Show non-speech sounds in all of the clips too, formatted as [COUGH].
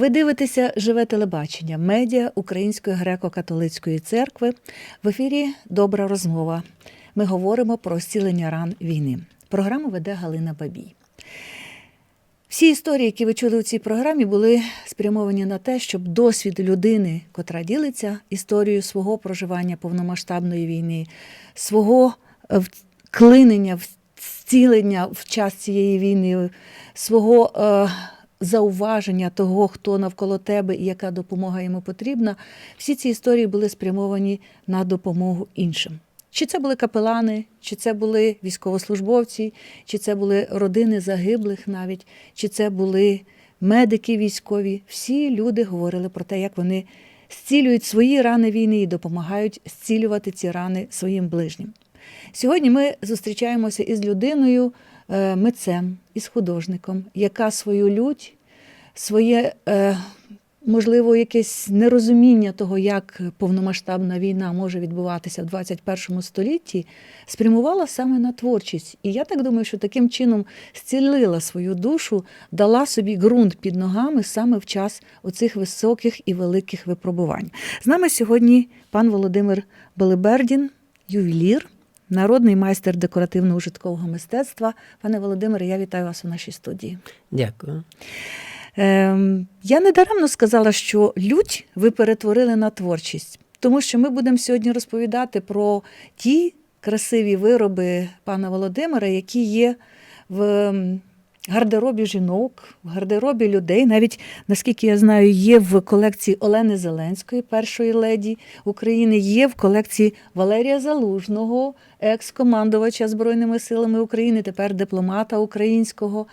Ви дивитеся живе телебачення, медіа Української греко-католицької церкви. В ефірі Добра розмова. Ми говоримо про зцілення ран війни. Програму веде Галина Бабій. Всі історії, які ви чули у цій програмі, були спрямовані на те, щоб досвід людини, котра ділиться історією свого проживання повномасштабної війни, свого е, вклинення, зцілення в час цієї війни, свого е, зауваження того, хто навколо тебе і яка допомога йому потрібна, всі ці історії були спрямовані на допомогу іншим. Чи це були капелани, чи це були військовослужбовці, чи це були родини загиблих навіть, чи це були медики військові. Всі люди говорили про те, як вони зцілюють свої рани війни і допомагають зцілювати ці рани своїм ближнім. Сьогодні ми зустрічаємося із людиною, митцем, із художником, яка свою лють, своє е, можливо, якесь нерозуміння того, як повномасштабна війна може відбуватися в 21 столітті, спрямувала саме на творчість. І я так думаю, що таким чином зцілила свою душу, дала собі ґрунт під ногами саме в час оцих високих і великих випробувань. З нами сьогодні пан Володимир Белибердін, ювелір. Народний майстер декоративно-ужиткового мистецтва. Пане Володимире, я вітаю вас у нашій студії. Дякую. Ем, я недаремно сказала, що лють ви перетворили на творчість, тому що ми будемо сьогодні розповідати про ті красиві вироби пана Володимира, які є в гардеробі жінок, в гардеробі людей. Навіть, наскільки я знаю, є в колекції Олени Зеленської, першої леді України, є в колекції Валерія Залужного, екс-командувача Збройними силами України, тепер дипломата українського.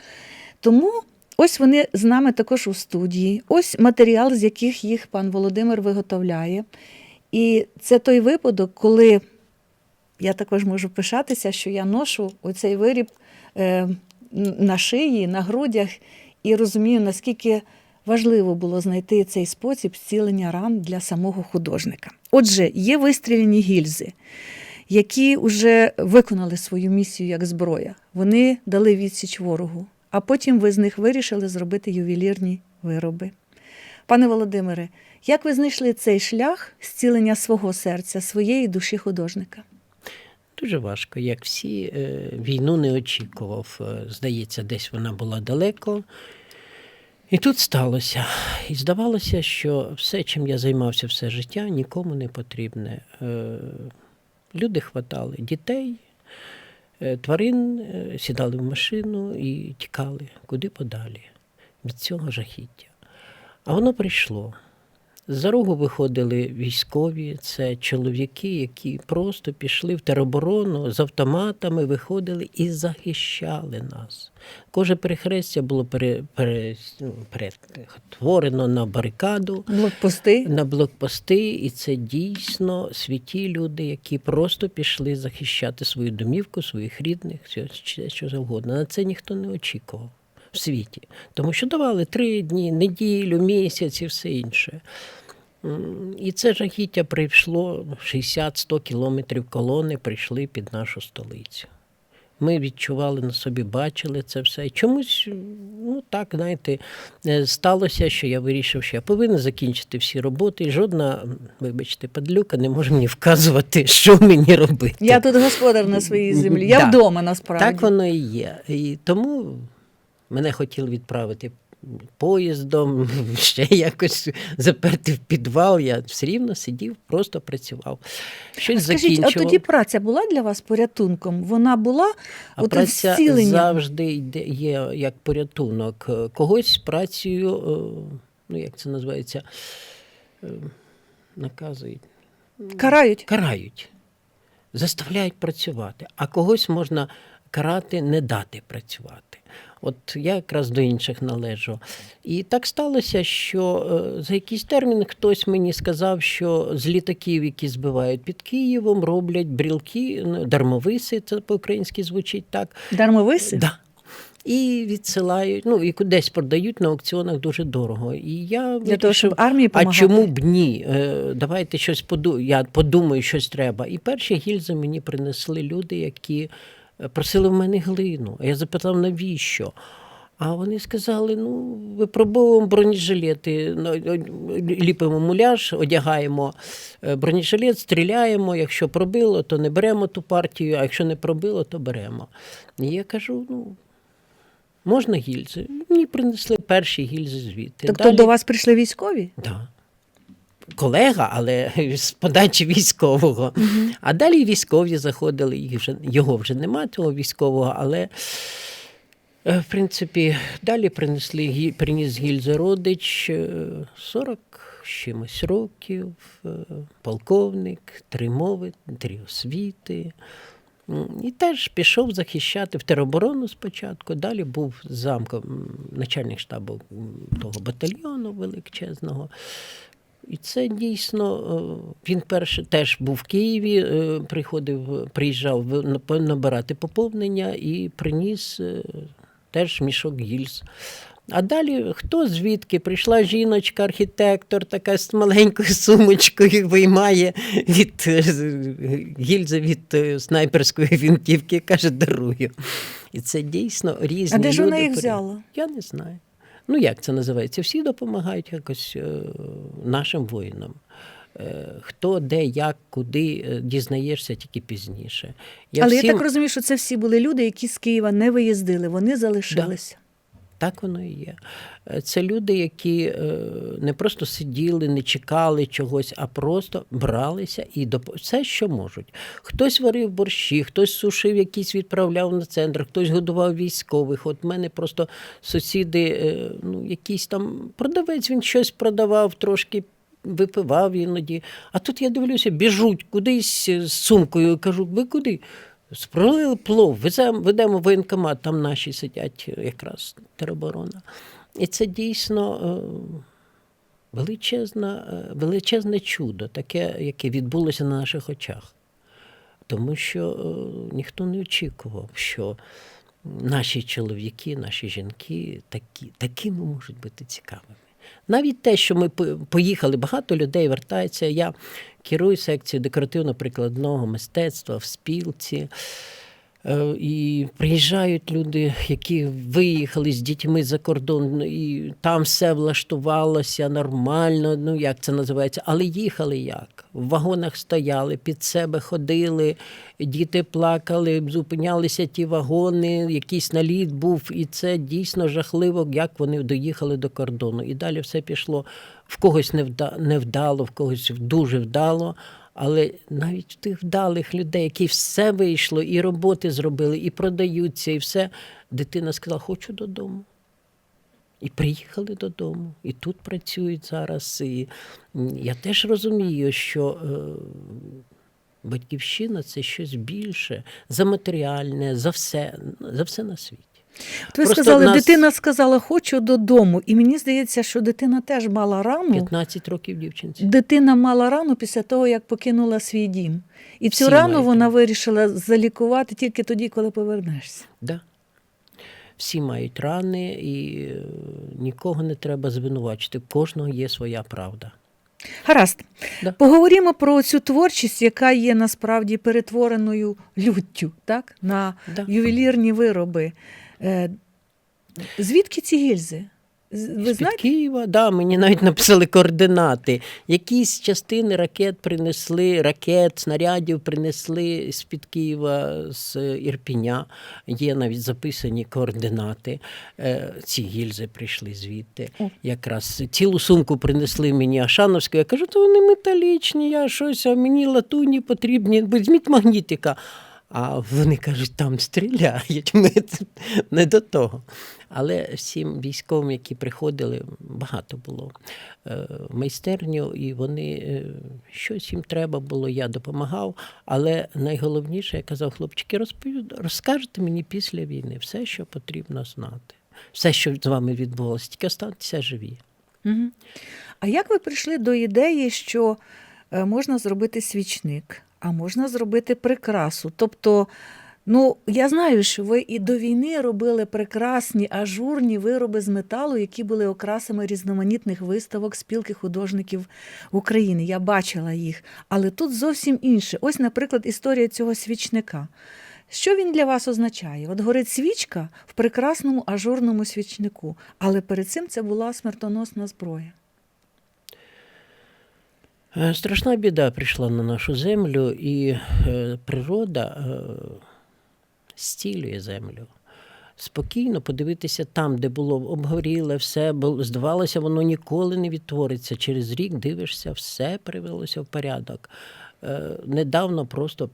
Тому Ось вони з нами також у студії. Ось матеріал, з яких їх пан Володимир виготовляє. І це той випадок, коли я також можу пишатися, що я ношу оцей виріб е, на шиї, на грудях, і розумію, наскільки важливо було знайти цей спосіб зцілення ран для самого художника. Отже, є вистріляні гільзи. Які вже виконали свою місію як зброя, вони дали відсіч ворогу а потім ви з них вирішили зробити ювелірні вироби. Пане Володимире, як ви знайшли цей шлях зцілення свого серця, своєї душі художника? Дуже важко, як всі, е, війну не очікував. Е, Здається, десь вона була далеко. І тут сталося. І здавалося, що все, чим я займався все життя, нікому не потрібне. Е, люди хватали дітей, тварин сідали в машину і тікали куди подалі від цього жахіття. А воно прийшло. За рогу виходили військові, це чоловіки, які просто пішли в тероборону з автоматами, виходили і захищали нас. Коже перехрестя було пере, пере, ну, перетворено на барикаду, блокпости. на блокпости, і це дійсно святі люди, які просто пішли захищати свою домівку, своїх рідних, все що завгодно. На це ніхто не очікував. В світі, тому що давали три дні, неділю, місяць і все інше. І це жахіття прийшло 60-100 кілометрів колони, прийшли під нашу столицю. Ми відчували на собі, бачили це все. І чомусь, ну так, знаєте, е, сталося, що я вирішив, що я повинен закінчити всі роботи, і жодна, вибачте, падлюка не може мені вказувати, [LAUGHS] що мені робити. Я тут господар на своїй землі, я да. вдома насправді. Так воно і є. І тому мене хотіли відправити поїздом, [LAUGHS] ще якось заперти в підвал. Я все рівно сидів, просто працював. Щось а скажіть, закінчував. а тоді праця була для вас порятунком? Вона була а от праця зціленням? завжди йде є як порятунок. Когось працею, ну як це називається, наказують. Карають? Карають. Заставляють працювати, а когось можна карати, не дати працювати. От я якраз до інших належу. І так сталося, що е, за якийсь термін хтось мені сказав, що з літаків, які збивають під Києвом, роблять брілки, ну, дармовиси, це по-українськи звучить так. Дармовиси? Да. І відсилають, ну і кудись продають на аукціонах дуже дорого. І я Для того, щоб армії А чому б ні? Е, Давайте щось поду... Я подумаю, щось треба. І перші гільзи мені принесли люди, які просили в мене глину. А я запитав, навіщо? А вони сказали: ну, випробовуємо бронежилети, ну, ліпимо муляж, одягаємо е, бронежилет, стріляємо. Якщо пробило, то не беремо ту партію, а якщо не пробило, то беремо. І я кажу: ну, можна гільзи? Мені принесли перші гільзи звідти. Тобто до вас прийшли військові? Да. Колега, але з подачі військового. А далі військові заходили, їх вже, його вже нема, цього військового, але. е, В принципі, далі принесли приніс гільзи родич е, 40 чимось років, е, полковник, три мови, три освіти. І теж пішов захищати в тероборону спочатку. Далі був замком начальник штабу того батальйону величезного. І це дійсно е, він перше теж був в Києві, е, приходив, приїжджав набирати поповнення і приніс е, теж мішок гільз. А далі хто звідки? Прийшла жіночка, архітектор, така з маленькою сумочкою виймає від гільзи від снайперської винтівки, каже, дарую. І це дійсно різні. А де ж вона їх взяла? Я не знаю. Ну, як це називається? Всі допомагають якось е, нашим воїнам. Е, Хто, де, як, куди, е, дізнаєшся тільки пізніше. Я Але всім- я так розумію, що це всі були люди, які з Києва не виїздили, вони залишилися. Так воно і є. Е, Це люди, які е, не просто сиділи, не чекали чогось, а просто бралися і доп... все, що можуть. Хтось варив борщі, хтось сушив якісь відправляв на центр, хтось годував військових. От в мене просто сусіди, е, ну, якийсь там продавець, він щось продавав, трошки випивав іноді. А тут я дивлюся, біжуть кудись з сумкою. Кажу, ви куди? Спролили плов, веземо, ведемо воєнкомат, там наші сидять е, якраз тероборона. І це дійсно е, величезна, е, величезне чудо, таке, яке відбулося на наших очах. Тому що ніхто не очікував, що наші чоловіки, наші жінки такі, такими можуть бути цікавими. Навіть те, що ми поїхали, багато людей вертається. Я керую секцією декоративно-прикладного мистецтва в спілці. Е, І приїжджають люди, які виїхали з дітьми за кордон, і там все влаштувалося нормально, ну як це називається, але їхали як? В вагонах стояли, під себе ходили, діти плакали, зупинялися ті вагони, якийсь наліт був, і це дійсно жахливо, як вони доїхали до кордону. І далі все пішло в когось невда- невдало, в когось дуже вдало. Але навіть тих вдалих людей, які все вийшло, і роботи зробили, і продаються, і все, дитина сказала: хочу додому. І приїхали додому, і тут працюють зараз. І я теж розумію, що е, батьківщина це щось більше за матеріальне, за все, за все на світі. От ви Просто сказали, нас- дитина сказала, хочу додому. І мені здається, що дитина теж мала рану. 15 років дівчинці. Дитина мала рану після того, як покинула свій дім. І цю Всі рану мають вона вирішила залікувати тільки тоді, коли повернешся. Да. Всі мають рани, і е, нікого не треба звинувачити. Кожного є своя правда. Гаразд. Да. Поговоримо про цю творчість, яка є насправді перетвореною люттю так? на Да. ювелірні вироби. Е, Звідки ці гільзи? Ви З-під знаєте? Києва, да, мені навіть написали координати. Якісь частини ракет принесли, ракет, снарядів принесли з-під Києва, з Ірпіня. Є навіть записані координати. Е, Ці гільзи прийшли звідти. Якраз цілу сумку принесли мені Ашановську. Я кажу, то вони металічні, я щось, а мені латуні потрібні. Візьміть магнітика. А вони кажуть, там стріляють. [LAUGHS] Ми не до того. Але всім військовим, які приходили, багато було е, в майстерню, і вони е, щось їм треба було, я допомагав. Але найголовніше, я казав, хлопчики, розкажете мені після війни все, що потрібно знати. Все, що з вами відбувалося, тільки останьтеся живі. А як ви прийшли до ідеї, що е, можна зробити свічник, а можна зробити прикрасу? Тобто, ну я знаю, що ви і до війни робили прекрасні ажурні вироби з металу, які були окрасами різноманітних виставок спілки художників України. Я бачила їх. Але тут зовсім інше. Ось, наприклад, історія цього свічника. Що він для вас означає? От горить свічка в прекрасному ажурному свічнику, але перед цим це була смертоносна зброя. Е, Страшна біда прийшла на нашу землю, і е, природа стілює землю. Спокійно подивитися там, де було обгоріле, все здавалося, воно ніколи не відтвориться. Через рік дивишся, все привелося в порядок. Е, недавно просто,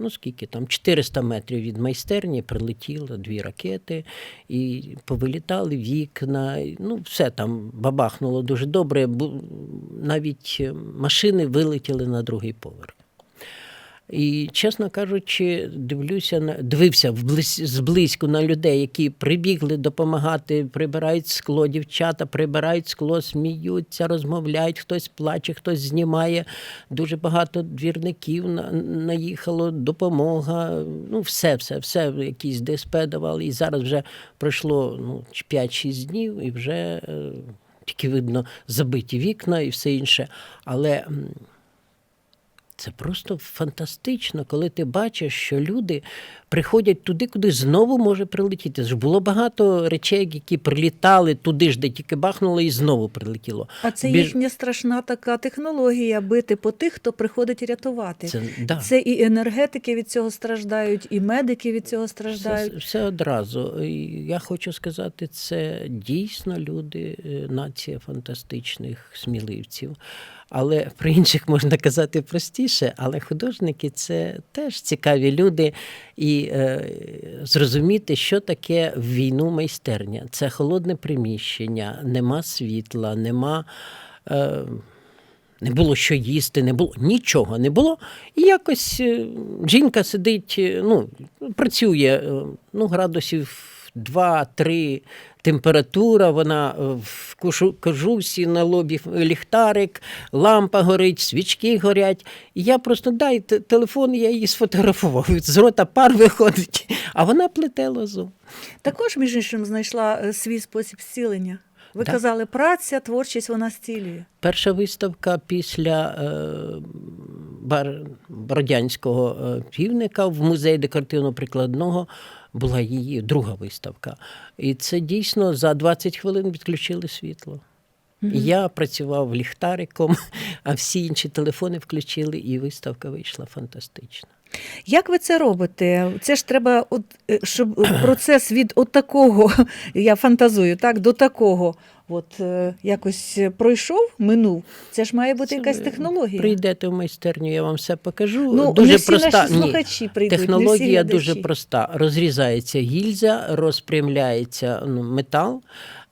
ну скільки там, 400 метрів від майстерні прилетіло дві ракети, і повилітали вікна. Ну, все там бабахнуло дуже добре. бо Навіть е, машини вилетіли на другий поверх. І, чесно кажучи, дивлюся на дивився зблизьку на людей, які прибігли допомагати, прибирають скло, дівчата прибирають скло, сміються, розмовляють, хтось плаче, хтось знімає. Дуже багато двірників на- наїхало, допомога. Ну, все, все, все, якісь ДСП давали. І зараз вже пройшло ну, 5-6 днів, і вже е, тільки видно забиті вікна і все інше. Але. Це просто фантастично, коли ти бачиш, що люди приходять туди, куди знову може прилетіти. Ж було багато речей, які прилітали туди ж, де тільки бахнуло, і знову прилетіло. А це Біж- їхня страшна така технологія бити по тих, хто приходить рятувати. Це, да. Це і енергетики від цього страждають, і медики від цього страждають. Все, все одразу. Я хочу сказати, це дійсно люди, е, нація фантастичних сміливців. Але про інших можна казати простіше, але художники це теж цікаві люди. І е, зрозуміти, що таке в війну майстерня. Це холодне приміщення, нема світла, нема. Е, не було що їсти, не було нічого не було. І якось е, жінка сидить, ну, працює ну, градусів 2-3 температура, вона е, в кожусі на лобі ліхтарик, лампа горить, свічки горять. І я просто дай телефон, я її сфотографував. З рота пар виходить, а вона плете лозу. Також, між іншим, знайшла е, свій спосіб зцілення. Ви Так. казали, праця, творчість вона зцілює. Перша виставка після е, бар, Бородянського е, півника в музеї декоративно-прикладного була її друга виставка. І це дійсно за 20 хвилин відключили світло. Я працював ліхтариком, [LAUGHS] а всі інші телефони включили, і виставка вийшла фантастична. Як ви це робите? Це ж треба, от, е, щоб [CLEARS THROAT] процес від от такого, [LAUGHS] я фантазую, так, до такого, от е, якось е, пройшов, минув. Це ж має бути Це якась технологія. Прийдете в майстерню, я вам все покажу. Ну, дуже не всі проста. наші Ні. слухачі прийдуть, не всі Технологія дуже проста. Розрізається гільза, розпрямляється ну, метал,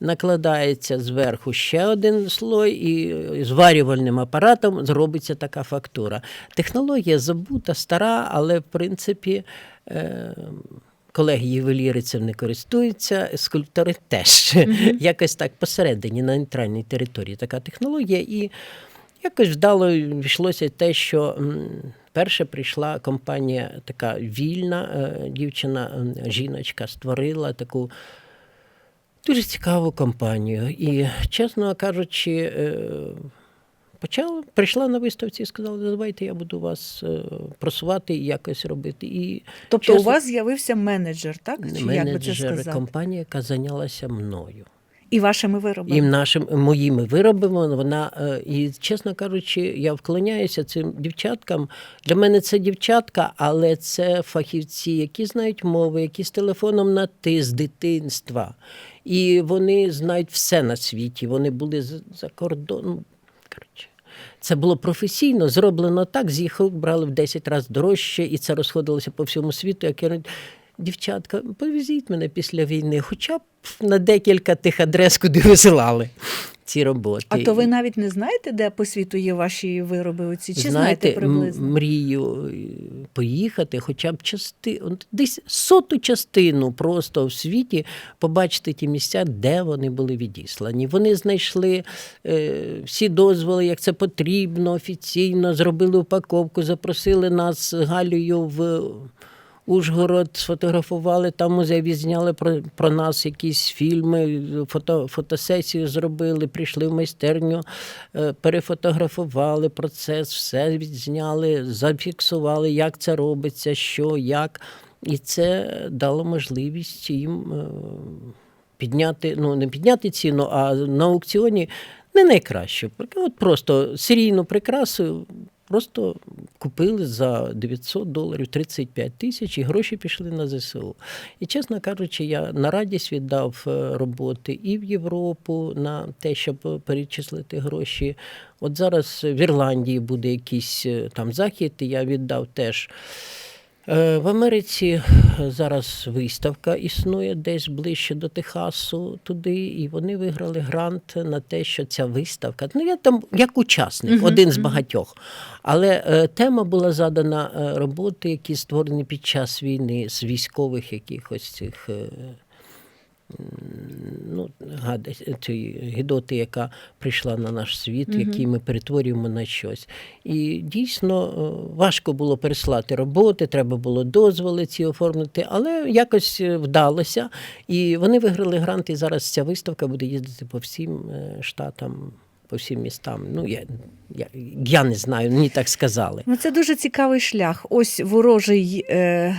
накладається зверху ще один слой, і зварювальним апаратом зробиться така фактура. Технологія забута, стара, але в принципі. Е- Колеги ювеліри цим не користуються, скульптори теж. [LAUGHS] Якось так посередині на нейтральній території така технологія. І якось вдало йшлося те, що м, перше прийшла компанія така вільна, е, дівчина, жіночка створила таку дуже цікаву компанію. І, чесно кажучи, е, почала, прийшла на виставці і сказала, давайте я буду вас е, просувати і якось робити. І Тобто чесно, у вас з'явився менеджер, так? Чи як би це менеджер сказати? компанії, яка зайнялася мною. І вашими виробами. І нашим моїми виробами вона е, і чесно кажучи, я вклоняюся цим дівчаткам. Для мене це дівчатка, але це фахівці, які знають мови, які з телефоном на ти з дитинства. І вони знають все на світі. Вони були за кордоном. Це було професійно зроблено так, з їх рук брали в 10 разів дорожче, і це розходилося по всьому світу. Як я дівчатка, повезіть мене після війни, хоча б на декілька тих адрес, куди висилали ці роботи. А то ви навіть не знаєте, де по світу є ваші вироби оці? Чи знаєте, м- приблизно? мрію е, поїхати, хоча б части, десь соту частину просто в світі побачити ті місця, де вони були відіслані. Вони знайшли е, всі дозволи, як це потрібно, офіційно, зробили упаковку, запросили нас з Галею в. Ужгород, сфотографували, там музей відзняли про, про нас якісь фільми, фото, фотосесію зробили, прийшли в майстерню, е, перефотографували процес, все відзняли, зафіксували, як це робиться, що, як. І це дало можливість їм е, підняти, ну не підняти ціну, а на аукціоні не найкраще. От просто серійну прикрасу просто купили за 900 доларів 35 тисяч, і гроші пішли на ЗСУ. І, чесно кажучи, я на радість віддав е, роботи і в Європу на те, щоб перечислити гроші. От зараз в Ірландії буде якийсь е, там захід, і я віддав теж. Е, В Америці зараз виставка існує десь ближче до Техасу туди, і вони виграли грант на те, що ця виставка. Ну я там як учасник, один з багатьох. Але е, тема була задана е, роботи, які створені під час війни з військових якихось цих. е, Ну, цієї гідоти, яка прийшла на наш світ, Мгм. який ми перетворюємо на щось. І дійсно е, важко було переслати роботи, треба було дозволи ці оформити, але якось е, вдалося. І вони виграли грант, і зараз ця виставка буде їздити по всім е, штатам, по всім містам. Ну, я, я, я не знаю, мені так сказали. Ну, це дуже цікавий шлях. Ось ворожий е,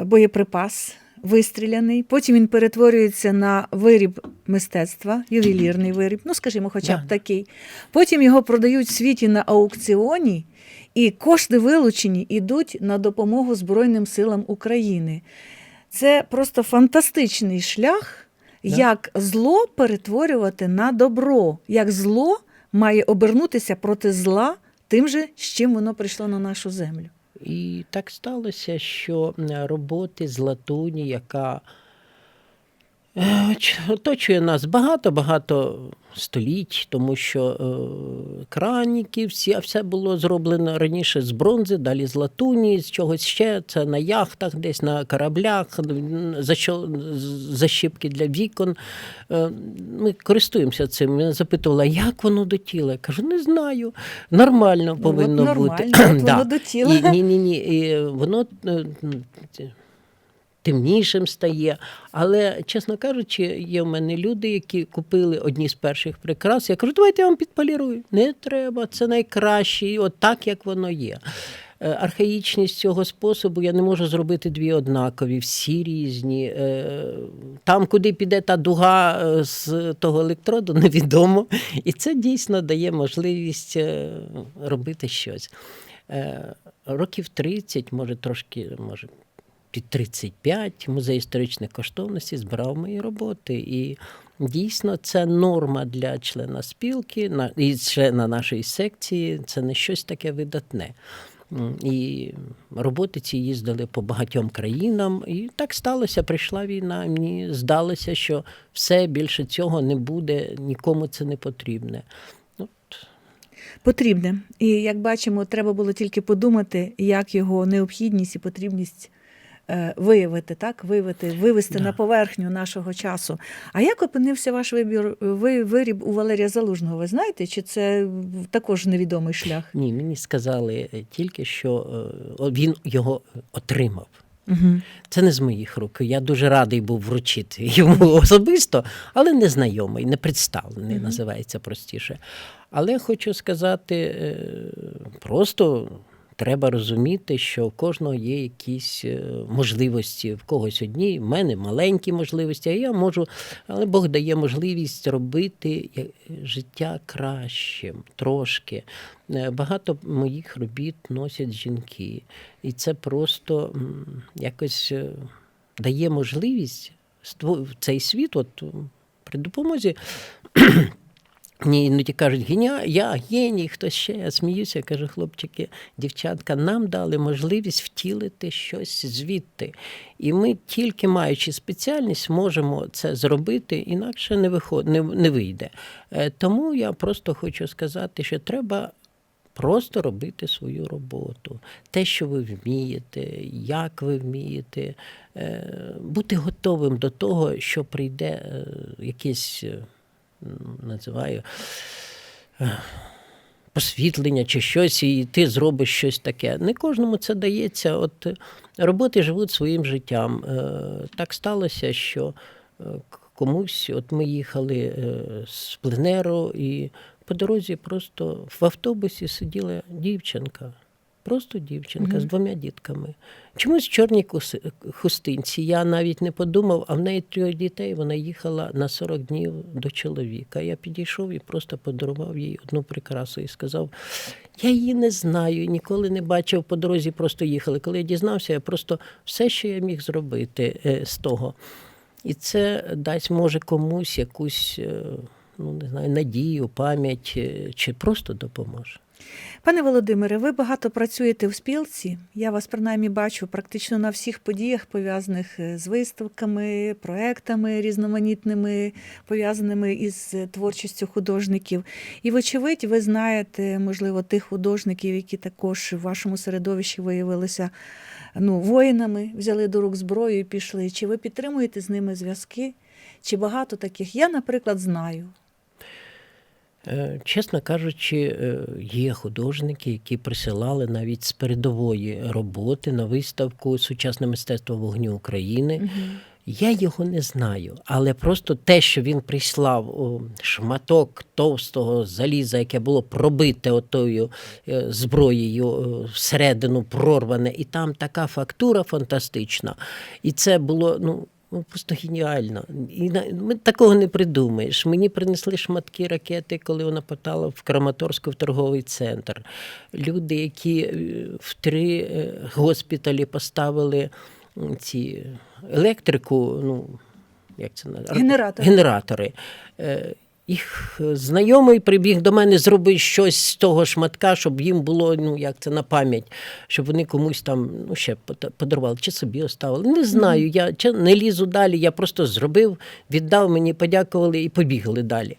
боєприпас вистріляний. Потім він перетворюється на виріб мистецтва, ювелірний виріб, ну скажімо, хоча б такий. Потім його продають в світі на аукціоні, і кошти вилучені йдуть на допомогу Збройним силам України. Це просто фантастичний шлях, як зло перетворювати на добро, як зло має обернутися проти зла тим же, з чим воно прийшло на нашу землю. І так сталося, що е, роботи з латуні, яка оточує нас багато-багато століть, тому що е, краніки, всі, а все було зроблено раніше з бронзи, далі з латуні, з чогось ще. Це на яхтах, десь на кораблях, защіпки для вікон. Е, Ми користуємося цим. Мене запитувала, як воно до тіла. Я кажу, не знаю. Нормально Ну, повинно от нормально, бути. от [COUGHS] воно до тіла. Ні, ні, ні. Воно е, темнішим стає. Але, чесно кажучи, є в мене люди, які купили одні з перших прикрас. Я кажу, давайте я вам підполірую. Не треба, це найкраще, от так, як воно є. Е, Архаїчність цього способу я не можу зробити дві однакові, всі різні. Е, Там, куди піде та дуга е, з того електроду, [LAUGHS] невідомо. І це дійсно дає можливість робити щось. Років 30, може трошки, може під 35, музей історичних коштовностей збирав мої роботи. І дійсно це норма для члена спілки на- і члена нашої секції. Це не щось таке видатне. І роботи ці їздили по багатьом країнам. І так сталося. Прийшла війна. Мені здалося, що все більше цього не буде, нікому це не потрібне. Потрібне. І як бачимо, треба було тільки подумати, як його необхідність і потрібність виявити, так? виявити, вивести Да. на поверхню нашого часу. А як опинився ваш вибір, ви, виріб у Валерія Залужного? Ви знаєте, чи це також невідомий шлях? Ні, мені сказали е, тільки, що е, він його отримав. Угу. Це не з моїх рук. Я дуже радий був вручити йому [LAUGHS] особисто, але не знайомий, не представлений, називається простіше. Але хочу сказати, е, просто треба розуміти, що у кожного є якісь е, можливості, в когось одні, в мене маленькі можливості, а я можу, але Бог дає можливість робити е, життя кращим трошки. Е, Багато моїх робіт носять жінки, і це просто якось дає можливість в цей світ, от при допомозі. Мені іноді кажуть, геня, я геній, хто ще. Я сміюся, кажу, хлопчики, дівчатка, нам дали можливість втілити щось звідти. І ми, тільки маючи спеціальність, можемо це зробити, інакше не, виход, не, не вийде. Е, Тому я просто хочу сказати, що треба просто робити свою роботу. Те, що ви вмієте, як ви вмієте, е, бути готовим до того, що прийде е, м, називаю, е, посвітлення чи щось, і ти зробиш щось таке. Не кожному це дається. От е, роботи живуть своїм життям. Е, Так сталося, що комусь, от ми їхали з пленеру, і по дорозі просто в автобусі сиділа дівчинка. Просто дівчинка Мгм. з двома дітками. Чомусь кус- хустинці. Я навіть не подумав, а в неї трьох дітей вона їхала на 40 днів до чоловіка. Я підійшов і просто подарував їй одну прикрасу і сказав: я її не знаю, ніколи не бачив по дорозі, просто їхали. Коли я дізнався, я просто все, що я міг зробити е, з того. І це дасть, може, комусь якусь, е, ну не знаю, надію, пам'ять е, чи просто допоможе. Пане Володимире, ви багато працюєте в спілці. Я вас принаймні бачу практично на всіх подіях, пов'язаних е, з виставками, проектами різноманітними, пов'язаними із е, творчістю художників. І, вочевидь, ви знаєте, можливо, тих художників, які також в вашому середовищі виявилися ну, воїнами, взяли до рук зброю і пішли. Чи ви підтримуєте з ними зв'язки? Чи багато таких? Я, наприклад, знаю. Е, Чесно кажучи, е, є художники, які присилали навіть з передової роботи на виставку Сучасне мистецтво вогню України. Я його не знаю, але просто те, що він прислав шматок товстого заліза, яке було пробите отою е, зброєю всередину, прорване, і там така фактура фантастична. І це було ну, ну просто геніально. І на- ми такого не придумаєш. Мені принесли шматки ракети, коли вона потала в Краматорську в торговий центр. Люди, які е, в три е, госпіталі поставили ці електрику, ну як це називається? Генератори. Генератори. Е, Їх знайомий прибіг до мене, зробив щось з того шматка, щоб їм було, ну як це на пам'ять, щоб вони комусь там ну, ще подарували, чи собі оставили. Не знаю, я не лізу далі, я просто зробив, віддав мені, подякували і побігли далі.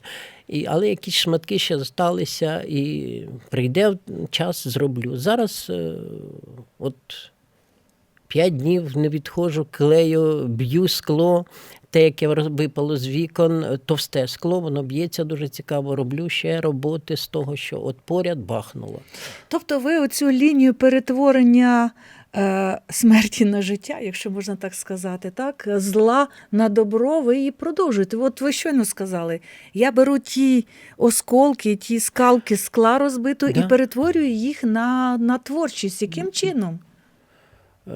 І, але якісь шматки ще залишилися, і прийде час, зроблю. Зараз е, от П'ять днів не відходжу, клею, б'ю скло. Те, яке випало з вікон, товсте скло, воно б'ється дуже цікаво. Роблю ще роботи з того, що от поряд бахнуло. Тобто ви оцю лінію перетворення е, смерті на життя, якщо можна так сказати, так, зла на добро, ви її продовжуєте. От ви щойно сказали, я беру ті осколки, ті скалки скла розбиту Да. і перетворюю їх на, на творчість. Яким чином? Е,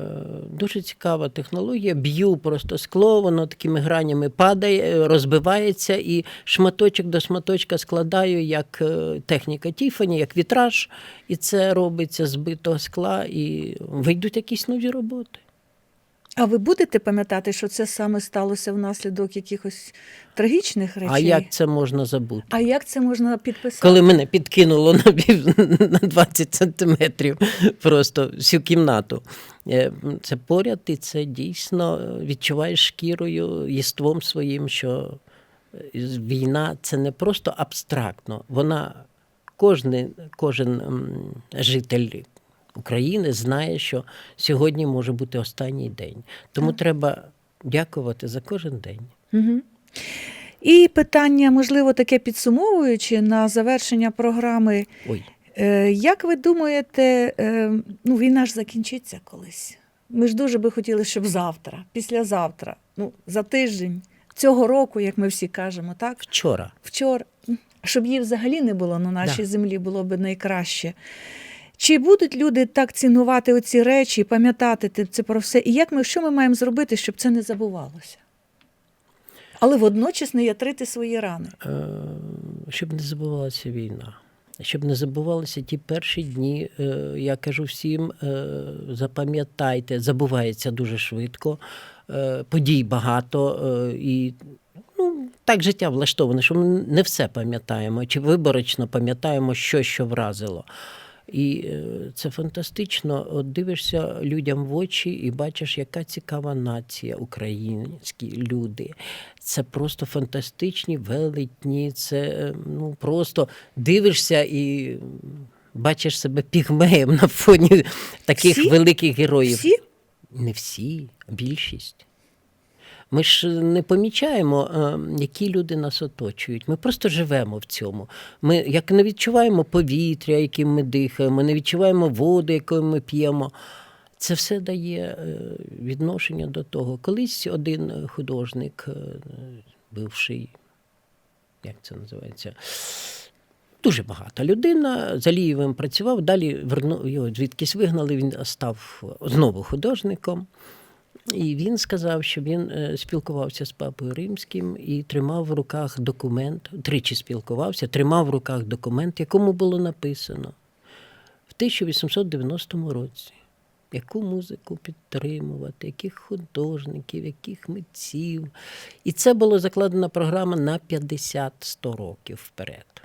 Дуже цікава технологія. Б'ю просто скло, воно такими гранями падає, е, розбивається, і шматочок до шматочка складаю як е, техніка Тіфані, як вітраж. І це робиться з битого скла, і вийдуть якісь нові роботи. А ви будете пам'ятати, що це саме сталося внаслідок якихось трагічних речей? А як це можна забути? А як це можна підписати? Коли мене підкинуло на, на 20 сантиметрів просто всю кімнату. Е, Це поряд, і це дійсно е, відчуваєш шкірою, єством своїм, що е, війна це не просто абстрактно, вона кожен, кожен житель України знає, що сьогодні може бути останній день. Тому треба дякувати за кожен день. Угу. І питання, можливо, таке підсумовуючи на завершення програми. Ой. Е, Як ви думаєте, е, ну, війна ж закінчиться колись? Ми ж дуже би хотіли, щоб завтра, післязавтра, ну, за тиждень цього року, як ми всі кажемо, так? Вчора. Вчора, щоб її взагалі не було на нашій Да. землі, було б найкраще. Чи будуть люди так цінувати оці речі, пам'ятати це про все? І як ми, що ми маємо зробити, щоб це не забувалося? Але водночас не ятрити свої рани. Е, щоб не забувалася війна. Щоб не забувалися ті перші дні, е, я кажу всім, е, запам'ятайте, забувається дуже швидко, подій багато, і ну, так життя влаштоване, що ми не все пам'ятаємо, чи виборочно пам'ятаємо, що що вразило. І е, це фантастично. От дивишся людям в очі і бачиш, яка цікава нація, українські люди. Це просто фантастичні, велетні. Це е, ну просто дивишся і бачиш себе пігмеєм на фоні таких Всі? великих героїв. Всі? Не всі, а більшість. Ми ж не помічаємо, е, які люди нас оточують. Ми просто живемо в цьому. Ми як не відчуваємо повітря, яким ми дихаємо, не відчуваємо воду, якою ми п'ємо. Це все дає е, відношення до того. Колись один художник, е, бивший, як це називається? Дуже багата людина. За Лієвим працював, далі його звідкись вигнали, він став знову художником. І він сказав, що він е, спілкувався з папою римським і тримав в руках документ, тричі спілкувався, тримав в руках документ, якому було написано в 1890 році. Яку музику підтримувати, яких художників, яких митців. І це була закладена програма на 50-100 років вперед.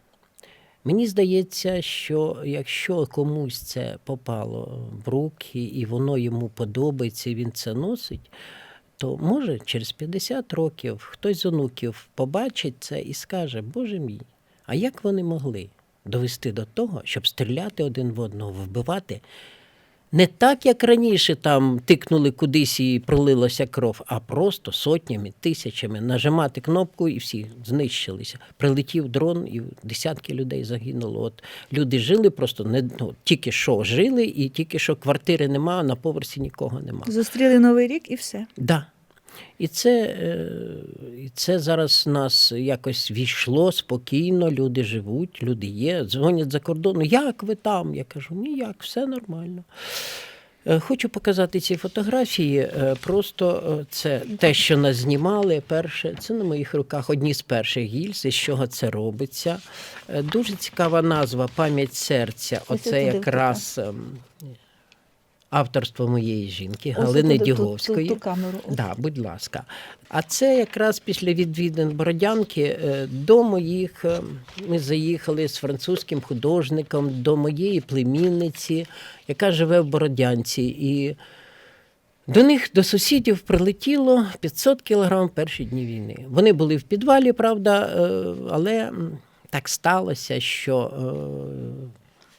Мені здається, що якщо комусь це попало в руки і воно йому подобається, і він це носить, то може через 50 років хтось з онуків побачить це і скаже: Боже мій, а як вони могли довести до того, щоб стріляти один в одного, вбивати? Не так, як раніше там тикнули кудись і пролилася кров, а просто сотнями, тисячами нажимати кнопку і всі знищилися. Прилетів дрон, і десятки людей загинуло. От люди жили просто не ну, тільки що жили, і тільки що квартири нема, на поверсі нікого нема. Зустріли новий рік і все. Да. І це, е, і це зараз нас якось війшло спокійно, люди живуть, люди є, дзвонять за кордону. Як ви там? Я кажу, ніяк, все нормально. Е, Хочу показати ці фотографії. Е, Просто це те, що нас знімали. Перше, це на моїх руках одні з перших гільз, з чого це робиться. Дуже цікава назва Пам'ять серця. Оце якраз авторство моєї жінки Ось Галини туди, ту- Діговської. Ту, ту камеру. Да, будь ласка. А це якраз після відвідин Бородянки е, до моїх. е, Ми заїхали з французьким художником до моєї племінниці, яка живе в Бородянці. І до них, до сусідів, прилетіло 500 кілограм в перші дні війни. Вони були в підвалі, правда, е, але так сталося, що.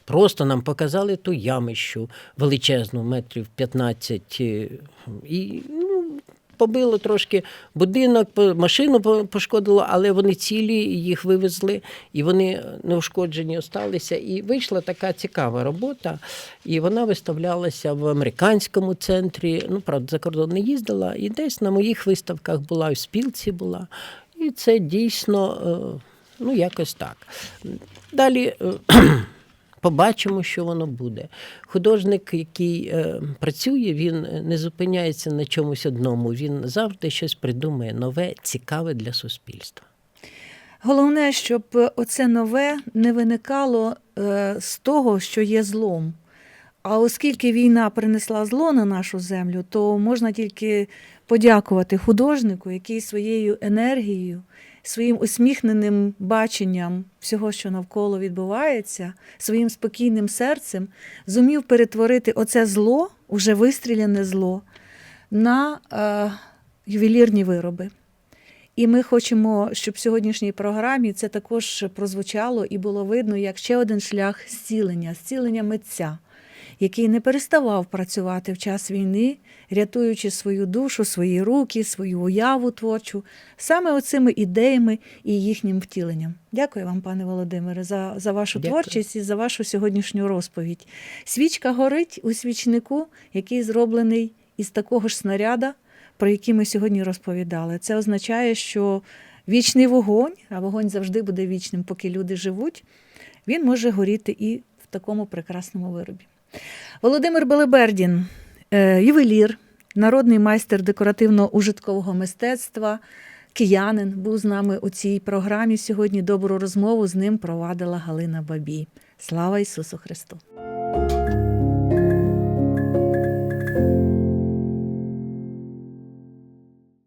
Е, Просто нам показали ту ямищу величезну, метрів 15, е, і ну, побило трошки будинок, машину пошкодило, але вони цілі, їх вивезли, і вони неушкоджені осталися. І вийшла така цікава робота, і вона виставлялася в американському центрі. Ну, правда, за кордон не їздила, і десь на моїх виставках була, і в спілці була. І це дійсно, е, ну, якось так. Далі. Побачимо, що воно буде. Художник, який е, працює, він не зупиняється на чомусь одному. Він завжди щось придумує нове, цікаве для суспільства. Головне, щоб оце нове не виникало е, з того, що є злом. А оскільки війна принесла зло на нашу землю, то можна тільки подякувати художнику, який своєю енергією, своїм усміхненим баченням всього, що навколо відбувається, своїм спокійним серцем зумів перетворити оце зло, уже вистріляне зло, на е, ювелірні вироби. І ми хочемо, щоб в сьогоднішній програмі це також прозвучало і було видно як ще один шлях зцілення, зцілення митця, який не переставав працювати в час війни, рятуючи свою душу, свої руки, свою уяву творчу, саме оцими ідеями і їхнім втіленням. Дякую вам, пане Володимире, за, за вашу Дякую. творчість і за вашу сьогоднішню розповідь. Свічка горить у свічнику, який зроблений із такого ж снаряда, про які ми сьогодні розповідали. Це означає, що вічний вогонь, а вогонь завжди буде вічним, поки люди живуть, він може горіти і в такому прекрасному виробі. Володимир Белебердін, е, ювелір, народний майстер декоративно-ужиткового мистецтва, киянин, був з нами у цій програмі. Сьогодні добру розмову з ним провадила Галина Бабій. Слава Ісусу Христу!